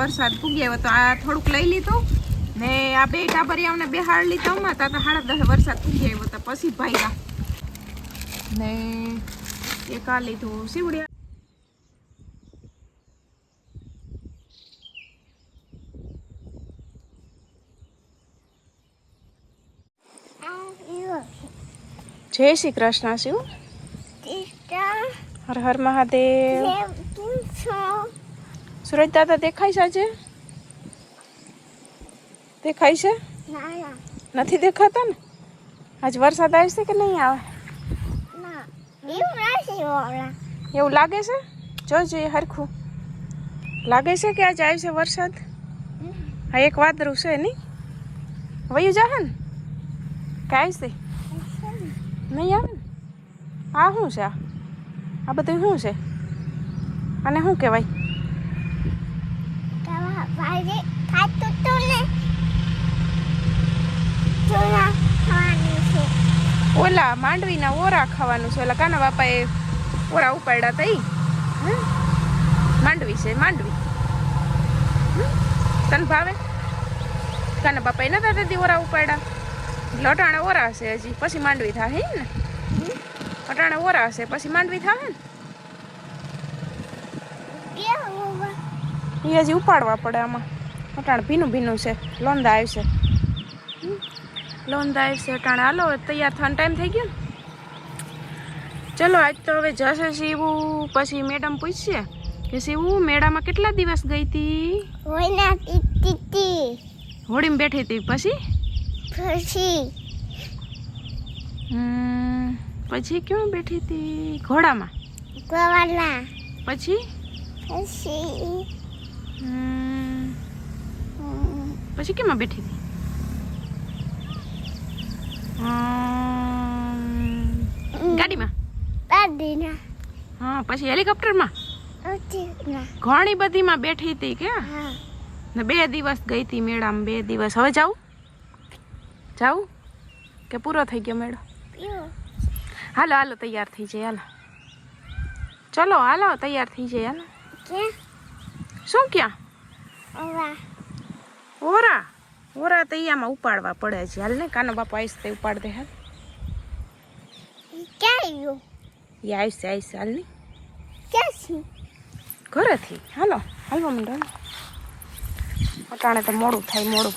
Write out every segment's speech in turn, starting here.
વરસાદ પૂગ્યો હતો આ થોડુંક લઈ લીધું. ને આ બે ટાબરિયાઓને બે હાડ લીધા માં તા તો હાડા દસ વરસાદ પૂગી આવ્યો તો પછી ભાગ્યા ને એક આ લીધું સીવડિયા જય શ્રી કૃષ્ણ શિવ. હર હર મહાદેવ. સુરજ દાદા દેખાય છે આજે? દેખાય છે? નથી દેખાતા ને? આજ વરસાદ આવશે કે નહીં આવે? એવું લાગે છે? જોજે હરખું. લાગે છે કે આજે આવશે વરસાદ? હા, એક વાદળું છે નહીં? વયું જાહે ને? કે આવશે નહીં આવે ને? આ શું છે આ? બધું શું છે? અને શું કહેવાય? ઓલા માંડવીના ઓરા ખાવાનું છે. ઓલા કાના બાપાએ ઓરા ઉપાડ્યા તઈ માંડવી છે માંડવી? તને ભાવે? કાના બાપાએ નતા તેથી ઓરા ઉપાડ્યા? એટલે અટાણે ઓરા હશે હજી. પછી માંડવી થાય ને? અટાણે ઓરા હશે પછી માંડવી થાય ને? એ હજી ઉપાડવા પડે આમાં. અટાણે ભીનું ભીનું છે. લોંદા આવશે? લોંદા આવશે અટાણે. હાલો તૈયાર થવાનો ટાઈમ થઈ ગયો ચલો આજ તો હવે જશે શિવું. પછી મેડમ પૂછશે કે શિવું મેળામાં કેટલા દિવસ ગઈ હતી હોળીમાં બેઠી હતી પછી? હમ, પછી ક્યાં બેઠી હતી ઘોડામાં? પછી? હમ, પછી કેમાં બેઠી હતી? ગાડીમાં? હા પછી હેલિકોપ્ટરમાં? ઘણી બધીમાં બેઠી હતી કે? ને બે દિવસ ગઈ હતી મેળામાં બે દિવસ. હવે જાઉં? જાઉં? કે પૂરો થઈ ગયો મેળો? હાલો હાલો તૈયાર થઈ જાય હાલો. ચલો હાલો તૈયાર થઈ જાય હાલો. શું ક્યાં? ઓરા. ઓરા તો આમાં ઉપાડવા પડે છે. હાલ ને કાનો બાપા આવીશ તે ઉપાડ દે હાલ એ આવશે આવશે હાલ ને. ઘરેથી. હાલો હાલવા માંડો અટાણે તો મોડું થાય મોડું.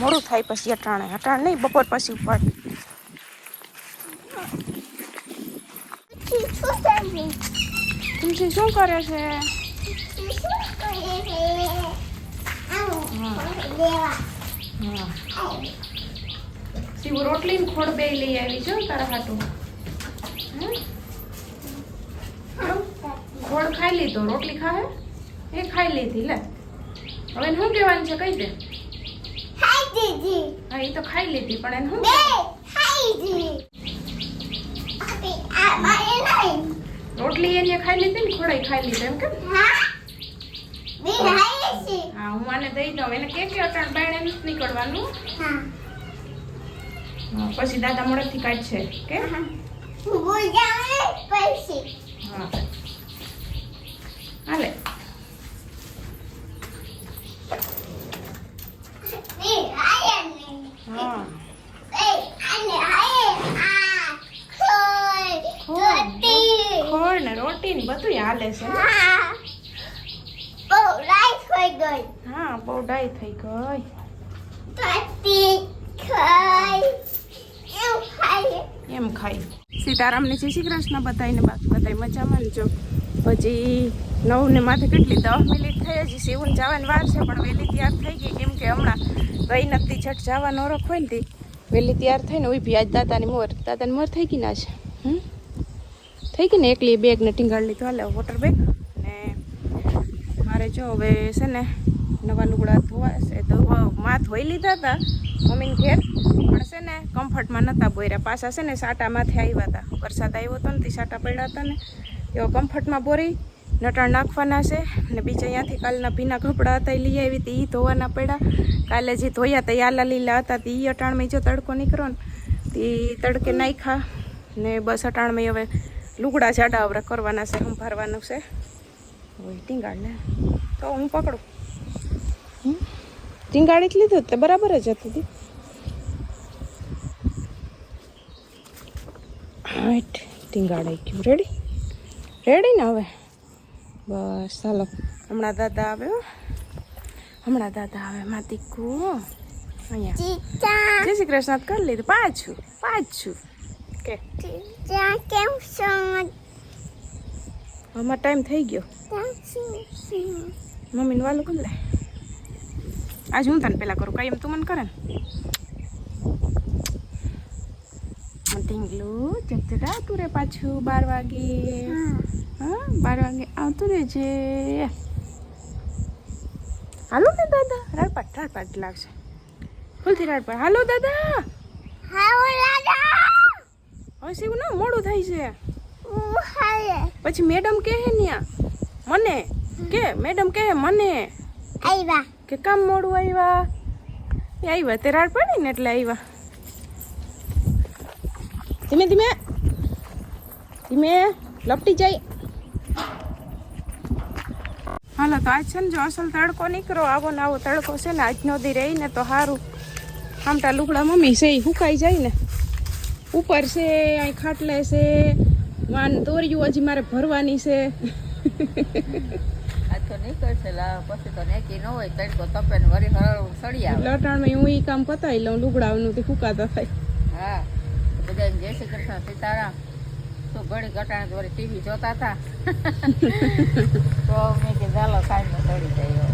મોડું થાય પછી અટાણે. અટાણે નહીં બપોર પછી ઉપાડ. તુલસી શું કરે છે? શિવ રોટલી ને ખોડ બે લઈ આવી છો તારા હાટું? ખોડ ખાઈ લીધો. રોટલી ખાવે એ ખાઈ લીધી, લે. હવે એને શું કહેવાનું છે, કહી દે. હા, એ તો ખાઈ લીધી, પણ એને શું રોટલી એને ખાઈ લીધી ને ખોડાઈ ખાઈ લીધી, એમ કેમ હા હું આને દઈ દઉં. એને કે કે અટાણ બાયણે નથી નીકળવાનું. હા, પછી દાદા મોડેથી કાઢશે કે? હા હાલે. હા. ખોળ ને રોટી ને બધું હાલે છે. હા બહુ ડાઈ થઈ ગઈ. એમ ખાઈ. સીતારામને જય શ્રી કૃષ્ણ બધાને બાકી બધા મજામાં જો. પછી નવ ને માથે કેટલી દસ મિનિટ થઈ હજી સીવું જવાની વાર છે પણ વહેલી તૈયાર થઈ ગઈ. કેમ કે હમણાં ગઈ નથી છઠ જવાનો ઓરખ હોય ને તે વહેલી તૈયાર થઈને ઊભી આજ દાદાની મોર દાદાની મોર થઈ ગઈ ના છે હમ? થઈ ગઈ ને એકલી બેગ ને લીધો લીધું હાલે વોટર બેગ ને જો હવે છે ને નવા લુગડા ધોવા છે. તો માં ધોઈ લીધા હતા મમ્મીને ઘેર. પણ છે ને કમ્ફર્ટમાં નહોતા બોર્યા પાછા છે ને સાટામાંથી આવ્યા હતા. વરસાદ આવ્યો હતો ને તે સાટા પડ્યા હતા ને. એવો કમ્ફર્ટમાં બોરી, નટાણ નાખવાના છે ને બીજા અહીંયાથી કાલના ભીના કપડાં હતા એ લઈ આવી હતી એ ધોવાના પડ્યા. કાલે જે ધોયા હતા એ આલા લીલા હતા, તે એ અટાણમાં જો તડકો નીકળો ને, તે તડકે નાખ્યા ને બસ અટાણમાં હવે લુગડા જાડા હવે કરવાના છે, સંભારવાનું છે. હવે ટીંગાડ ને તો હું પકડું. હમ? ટીંગાડી જ લીધું તે બરાબર જ હતું દી. હાઈટ ટીંગાડાઈ ગયું. રેડી રેડી ને હવે? બસ ચાલો હમણાં દાદા આવે હો. હમણાં દાદા આવે માતીકુ અહીંયા. ટીચા જય શ્રી કૃષ્ણ. કરી લીધું. પાછું પાછું કે કેમ છો? આમાં ટાઈમ થઈ ગયો. મમ્મીનું વાલું કરી લે. આજ હું તને પેલા કરું કાંઈ એમ તું મને કરે ને? ઢીંગલું ચકચકા તું રે પાછું બાર વાગે. હા. બાર વાગે આવતું રહેજે. હાલો ને દાદા રાડપાટ રાડપાટ લાગશે. ફૂલથી રાડપાટ હાલો દાદા. હવે શિવ ના મોડું થાય છે. પછી મેડમ કહે ન્યા મને? કે મેડમ કહે મને? આવ્યા કે કામ મોડું આવ્યા એ આવ્યા તે રાડ પડી ને એટલે આવ્યા ધીમે ધીમે. ધીમે. લપટી જાય. હાલો તો આજ છે ને જો અસલ તડકો નીકળો આવો ને આવો તડકો છે ને આજનો દી રહી ને તો સારું આમટા લુગડા મમ્મી છે એ સુકાઈ જાય ને. ઉપર છે અહીં ખાટલે છે. વાન તોર્યું હજી મારે ભરવાની છે. આ તો નીકળશે લા પછી તો નેકી ન હોય તડકો તપે ને વરી હરળું લટાણમાં હું ઈ કામ પતાવી લઉં લુગડાનું તે ફૂકાતા થાય. હા બધા જય શ્રી કૃષ્ણ સીતારામ. તો ઘડી ઘટાણે વળી ટીવી જોતા હતા તો મેં કે ચાલો સાંજમાં સડી જાય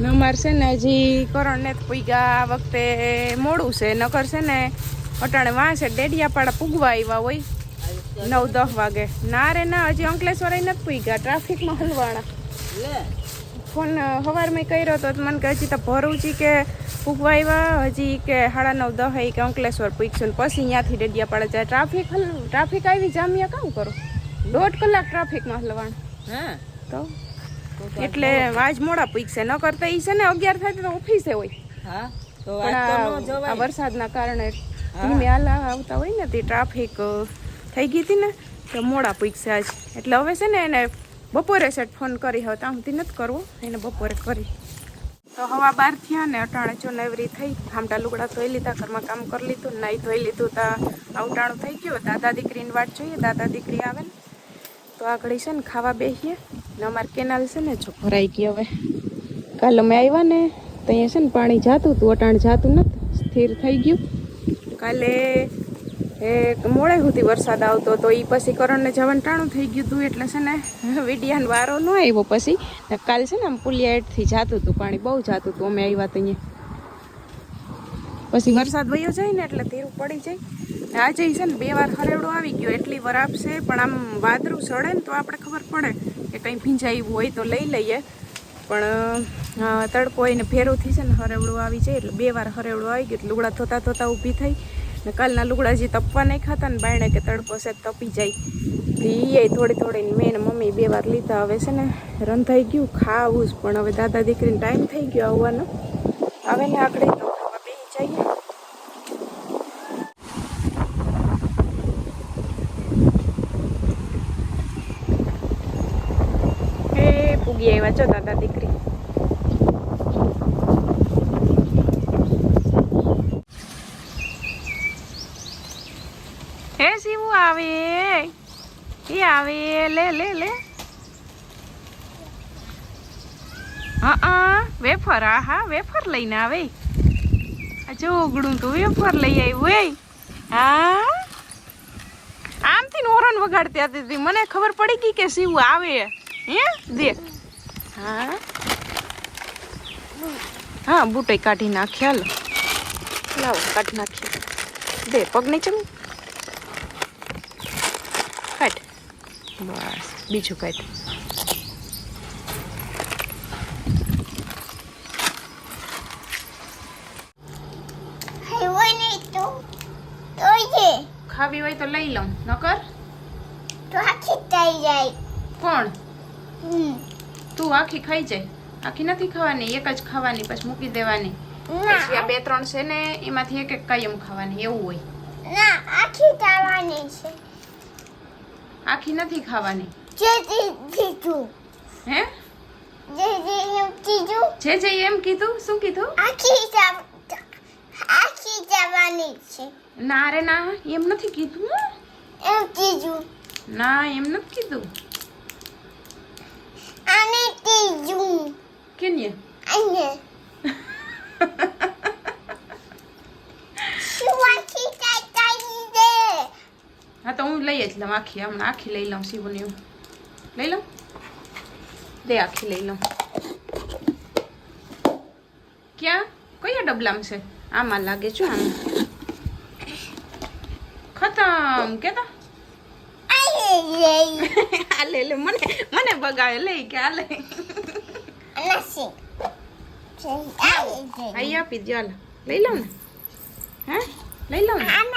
ને અમારે છે ને હજી કરણ ને પૂગ્યા આ વખતે મોડું છે નકર છે ને અટાણે વાંસે ડેડિયાપાડા પૂગવા આવ્યા હોય. નવ દસ વાગે. ના રે ના હજી અંકલેશ્વર નથી પૂગ્યા. ટ્રાફિકમાં હલવાણા ફોન ફોન સવારમાં કર્યો તો મને કે હજી તો ભરૂચી કે પૂગવા આવ્યા હજી કે સાડા નવ દસ કે અંકલેશ્વર પૂગશું ને પછી ત્યાંથી ડેડિયાપાડા જાય. ટ્રાફિક હલ ટ્રાફિક આવી જામ્યા કામ કરો? દોઢ કલાક ટ્રાફિકમાં હલવાણ હા. તો? એટલે વાજ મોડા પૂગશે. ન કરતા ઈ છે ને અગિયાર થાય તો ઓફિસે હોય. હા. તો આ- વરસાદના કારણે ધીમે હાલા આવતા હોય ને, તે ટ્રાફિક થઈ ગઈ હતી ને, તો મોડા પૂછશે આજ એટલે હવે છે ને એને બપોરે સેટ ફોન કરી, હવે આમથી નથી કરવો, એને બપોરે કરી. તો હવા બહાર થયા ને, અટાણે જો નવરી થઈ હામટા લુગડા ધોઈ લીધા, ઘરમાં કામ કરી લીધું, નાઈ ધોઈ લીધું, તા અવટાણું થઈ ગયું, દાદા દીકરીની વાટ જોઈએ, દાદા દીકરી આવે ને, તો આગળ છે ને ખાવા બેસીએ, ને અમારે કેનાલ છે ને, જો ભરાઈ ગઈ હવે. કાલ અમે આવ્યા ને, તો અહીંયા છે ને પાણી જાતું હતું, અટાણ જાતું નથી સ્થિર થઈ ગયું. કાલે, એ, મોડે સુધી વરસાદ આવતો તો એ પછી કરણને જવાનું ટાણું થઈ ગયું હતું એટલે છે ને, વિડિયાન વારો ન આવ્યો પછી. કાલે છે ને આમ પુલિયા હેઠથી જાતું હતું, પાણી બહુ જાતું હતું. અમે આવ્યા તો અહીંયા. પછી વરસાદ વયો જાય ને એટલે ધીરું પડી જાય. આજે છે ને બે વાર હરેવડો આવી ગયો. એટલી વાર આપશે પણ આમ વાદળું સડે ને તો આપણે ખબર પડે કે કંઈ ભીંજાયું હોય તો લઈ લઈએ. પણ તડકો એને થઈ છે ને હરેવડું આવી જાય એટલે બે વાર હરેવડું આવી ગયું લુગડા ધોતા ધોતા ઊભી થઈ ને કાલના લુગડા જે તપવા નહીં ખાતા ને બાયણે કે તડકો છે તપી જાય. એ થોડી થોડી મેં મમ્મી બે વાર લીધા. હવે છે ને રંધાઈ ગયું, ખાવું જ. પણ હવે દાદા દીકરીને ટાઈમ થઈ ગયો આવવાનો. આવે ને આગળ તો જઈએ. પૂગી આવ્યા છો દાદા દીકરી હે શિવુ આવે? એ આવે. લે લે લે. હા વેફર આ હા. વેફર લઈને આવે. જો ઉગડું તું. વેફર લઈ આવ્યું એ હા? આમથી ઓરન વગાડતી હતી. મને ખબર પડી ગઈ કે શિવ આવે. હે? દે. હા? હા, બુટે કાઢી નાખ્યા લાવો, કાઢી નાખી. દે, પગ નહીં ચમ કાઢ બસ બીજું તોય ખાવી હોય તો લઈ લઉં. નકર? તો આખી થઈ જાય. કોણ. તું આખી ખાઈ જાય. આખી નથી ખાવાની એક જ ખાવાની પછી મૂકી દેવાની. પછી આ બે ત્રણ છે ને એમાંથી એક એક કાયમ ખાવાની એવું હોય. ના આખી ખાવાની છે. આખી નથી ખાવાની? હે? જે જે એમ કીધું. જે જે એમ કીધું શું કીધું? આખી આખી જવાની છે. ના રે ના એમ નથી કીધું એમ કીધું. ના એમ નથી કીધું. અને કીધું કેને અને શું આખી તાઈ દે હા તો હું લઈ જ લઉં આખી હમણાં આખી લઈ લઉં શિવની લઈ લઉં દે આખી લઈ લઉં ક્યાં કયા ડબલામાં છે આમાં લાગે છું આમ ખતમ કેતા આલે લે મને મને બગાડે લઈ કે આ લે નસી છે આલે આઈ આપી દો હાલો લઈ લઉં ને હે લઈ લઉં ને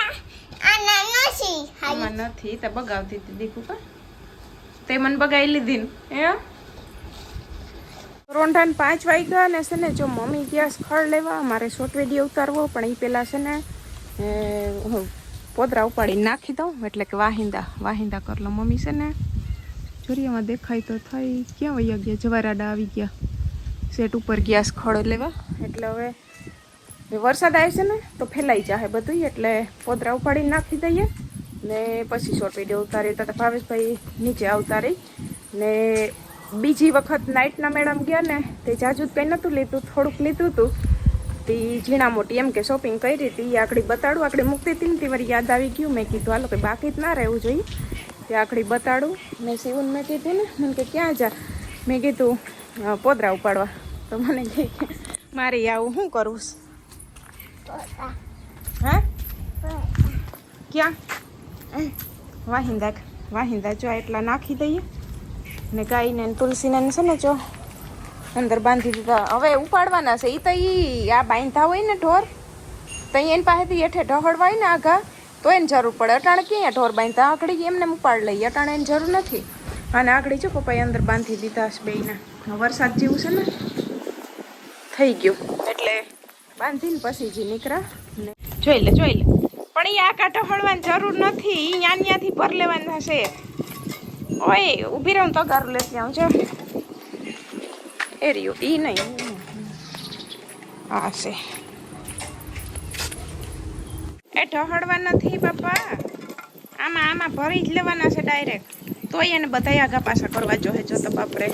નથી તો બગાવતી હતી દીકુ કા. તે મને બગાવી લીધી ને. હે? રોંઢાને પાંચ વાગ્યા ને છે ને જો મમ્મી ગયા ખળ લેવા મારે શોર્ટ વીડિયો ઉતારવો પણ એ પેલા છે ને એ, હું પોદરા ઉપાડી નાખી દઉં એટલે કે વાહિંદા વાહિંદા કર લો મમ્મી છે ને જોરિયામાં દેખાય તો થઈ. ક્યાં વૈયા ગયા? જવારાડા આવી ગયા. સેટ ઉપર ગયા ખળ લેવા. એટલે હવે વરસાદ આવે છે ને તો ફેલાઈ જાય બધું એટલે પોદરા ઉપાડીને નાખી દઈએ. ને પછી શોર્ટ વીડિયો ઉતારી તો ભાવેશભાઈ નીચે આવતા રહી. ને બીજી વખત નાઇટના મેડમ ગયા ને તે જાજુ કંઈ નહોતું લીધું થોડુંક લીધું હતું. તે ઝીણા મોટી એમ કે શોપિંગ કરી હતી એ આકડી બતાડું આકડી મૂકતી હતી ને તે વળી યાદ આવી ગયું. મેં કીધું હાલો કે બાકી જ ના રહેવું જોઈએ. તે આકડી બતાડું. મેં શિવન મેં કીધું ને મને કે ક્યાં જા? મેં કીધું પોદરા ઉપાડવા. તો મને કહે કે મારે આવું શું કરવું હા હે? ક્યાં? વાહિંદા વાહિંદા જો એટલા નાખી દઈએ. ને ગાયને તુલસીને છે ને જો અંદર બાંધી દીધા. હવે ઉપાડવાના છે. એ તો એ આ બાંધતા હોય ને ઢોર, તો એની પાસેથી હેઠે ઢહળવાય ને આઘા, તો એને જરૂર પડે. અટાણે ક્યાં ઢોર બાંધતા? આકડી એમને ઉપાડ લઈએ. અટાણે એની જરૂર નથી. અને આકડી જો પપ્પાએ અંદર બાંધી દીધા છે બેયના. વરસાદ જેવું છે ને, થઈ ગયું. એટલે બાંધીને પછી જી નીકળ્યા. જોઈ લે જોઈ લે. પણ એ આ કાંટો હળવાની જરૂર નથી. એ ન્યા ન્યાથી ભર લેવાના હશે. ઓય, ઊભી રહું તો ગારું લેતી આવું જો એ રહ્યું, ઈ નહીં. હા છે. એ ઢહડવા નથી, બાપા. આમાં આમાં ભરી જ લેવાના છે ડાયરેક્ટ તોય એને બધા આગા પાછા કરવા જોહે જો તો બાપરે.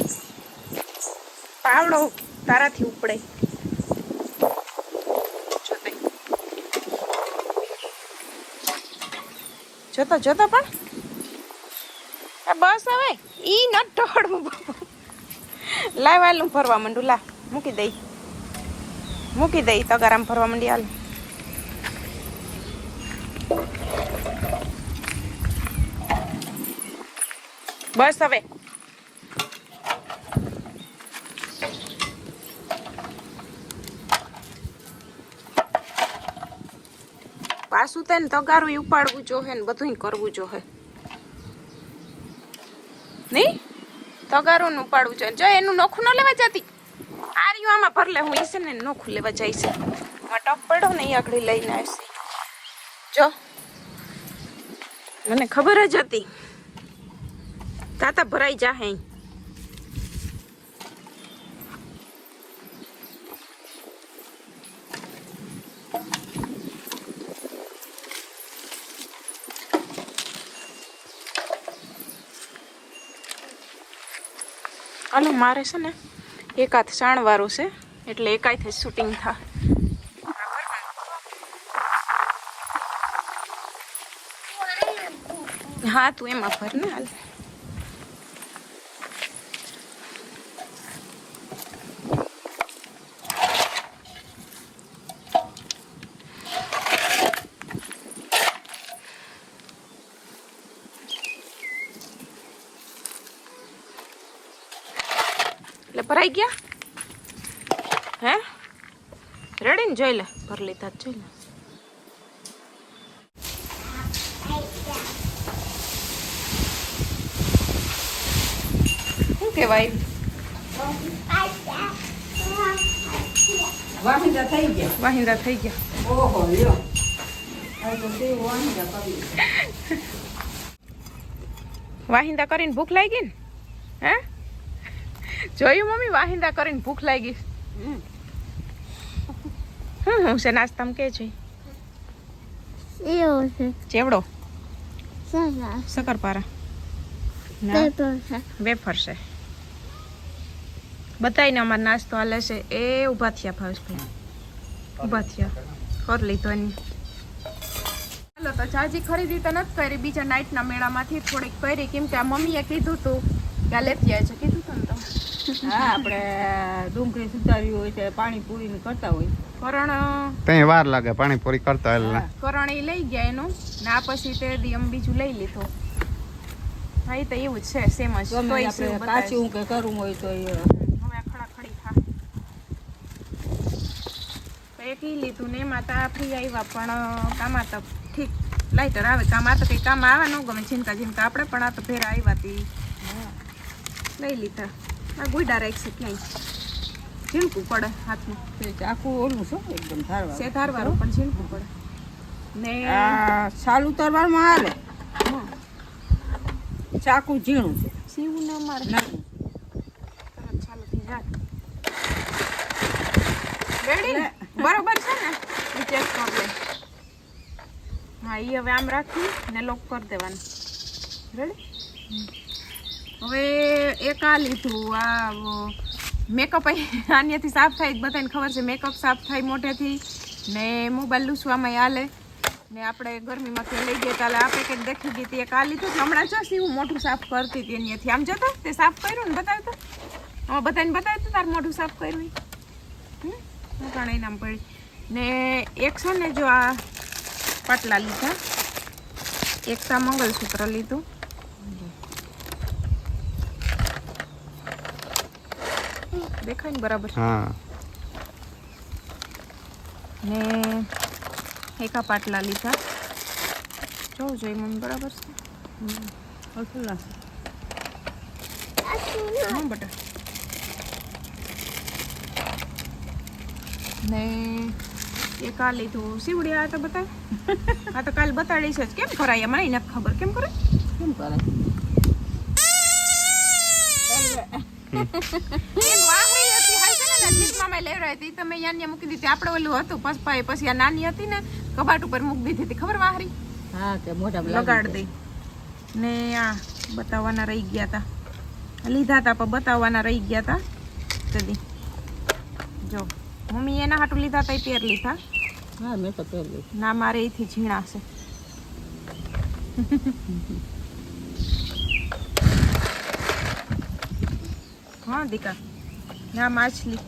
પાવડો તારાથી ઉપડે જો તઈ. જોતો, જતો પણ. બસ હવે, ઈ ન ઢહડવું લાવ હાલ ફરવા માંડું લા મૂકી દઈ. મૂકી દઈ, તગારામ ફરવા માંડી હાલ બસ હવે. પાછું તેને તગારું ઉપાડવું જોઈએ ને બધું કરવું જોઈએ નહીં તગારું ઉપાડવું જોઈએ જો એનું નોખું ન લેવા જતી. આ આમાં ભર લે, હું ઈસે ને નોખું લેવા જઈશ આ ટપ પડ્યો ને એ આગળ લઈને આવશે. જો. મને ખબર જ હતી. તાતા ભરાઈ જાહે અહીં. હાલો, મારે છે ને એકાદ શાણવાળું છે, એટલે એકાઈથી શૂટિંગ થાય હા, તું એમાં ભર ને હાલ. એટલે ભરાઈ ગયા? હે? રેડી ને જોઈ લે. ભર લીધા જોઈ લે. શું કહેવાય? વાહિંદા થઈ ગયા. વાહિંદા થઈ ગયા. ઓહો લ્યો. વાહિંદા કરીને ભૂખ લાગી ને? હે? જોયું મમ્મી? વાહિંદા કરીને ભૂખ લાગી. હું હું છે નાસ્તામાં કે છે? એવું છે. ચેવડો? શક્કરપારા. વેફર છે. બતાવીને અમારો નાસ્તો હાલે છે. એ ઊભા થયા ભાવેશભાઈ. ઊભા થયા. કર લીધો એની. ચાલો તો ચાજી ખરીદી તો નથી કરી. બીજા નાઇટના મેળામાંથી થોડીક કરી. કેમ કે આ મમ્મીએ કીધું તું કે આ લેતી આવે છે હા આપણે ડુંગળી સુધારી હોય છે પાણી પૂરી કરતા હોય. કરણ ત્યાં વાર લાગે પાણીપુરી કરતા એટલે. કરણ એ લઈ ગયા એનું ના પછી તે દી બીજું લઈ લીધું. હા એ તો એવું જ છે સેમ જ. કાચું કે કરવું હોય તો એક લીધું ને એમાં તો આ ફ્રી આવ્યા પણ કામ તો ઠીક. લાઈટર આવે કામ આ તો કંઈ કામ આવે ન ગમે ઝીનકા ઝીનકા આપણે પણ આ તો ફેર આવ્યા તી. લઈ લીધા. આ ગુડા રાખશે ક્યાંય. ઝીણકું પડે હાથમાં. આખું ચાકુ ઓલું શું એકદમ ધારવા છે ધારવાનું પણ ઝીણકું પડે. ને સાલું તરવારમાં હાલે? ચાકુ ઝીણું છે. સીવું ના મારે. નાનું તરત ચાલુ થઈ જાય? બરોબર છે ને? એ ચેક કરી લે. હા એ હવે આમ રાખી ને લોક કરી દેવાનું. રેડી? હવે એક આ લીધું, આ મેકઅપ આન્યાથી સાફ થાય, બધાને ખબર છે મેકઅપ સાફ થાય મોઢેથી. ને મોબાઈલ લૂસવામાં હાલે. ને આપણે ગરમીમાં ક્યાં લઈ ગયા તાલે આ પેકેટ દેખી ગઈ હતી એક આ લીધું. હમણાં જો હું મોઢું સાફ કરતી હતી અહીંયાથી આમ જતો, તે સાફ કર્યું ને બતાવ્યું તો હા બધાને બતાવ્યું તો તાર મોઢું સાફ કર્યું? હું પણ એનામ પડી. ને એક છે ને, જો આ પાટલા લીધા. એક તો મંગલસૂત્ર લીધું. દેખાય ને બરાબર. હા. ને એકા પાટલા લીધા. જોવું જોઈએ મમ્મી બરાબર છે. હલકું લાગે. હા બટા. ને એ આ લીધું. સીવડી આ તો બતાવ આ તો કાલ બતાડીશ જ. કેમ કરાય એમાં એને ખબર. કેમ કરે કેમ કરે હાલ મેં રહી હતી. તમે યાન્યા મૂકી દીધી આપણે ઓલું હતું પસપાએ પછી આ નાની હતી ને કબાટ ઉપર મૂકી દીધી હતી. ખબર વાહરી હા તે મોઢા લગાડ દઈ ને આ બતાવવાના રહી ગયા હતા લીધા હતા પણ બતાવવાના રહી ગયા હતા જલ્દી. જો મમ્મી એના હાટું લીધા હતા એ પેર લીધા. હા મેં તો પહેરલી ના મારે એથી ઝીણા છે હા દીકા. ના માછલી.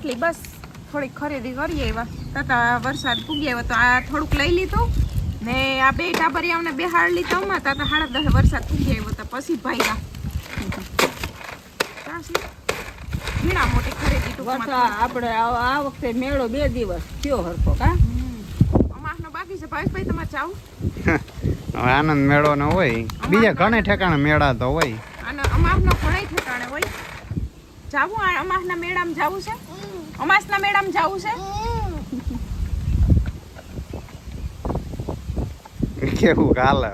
એટલી બસ થોડીક ખરીદી કરીએ એવા. તથા વરસાદ પૂગી આવ્યો તો આ થોડુંક લઈ લીધું. ને આ બે ટાબરિયાઓને બે હાડ લીધા માં તાતા સાડા દસ વરસાદ પૂગી આવ્યો તો પછી ભાઈ ઝીણા મોટી ખરીદી ટૂંકમાં આપણે આ વખતે મેળો બે દિવસ થયો હરખો કા? અમાસનો બાકી છે. ભાવેશભાઈ તમારે જાવ હવે આનંદ મેળો નો હોય. બીજા ઘણે ઠેકાણે મેળા તો હોય. અને અમાસનો ઘણાય ઠેકાણે હોય. જાવું આ અમાસના મેળામાં જાવું છે? અમાસના મેડમ જવું છે? કેવું હાલે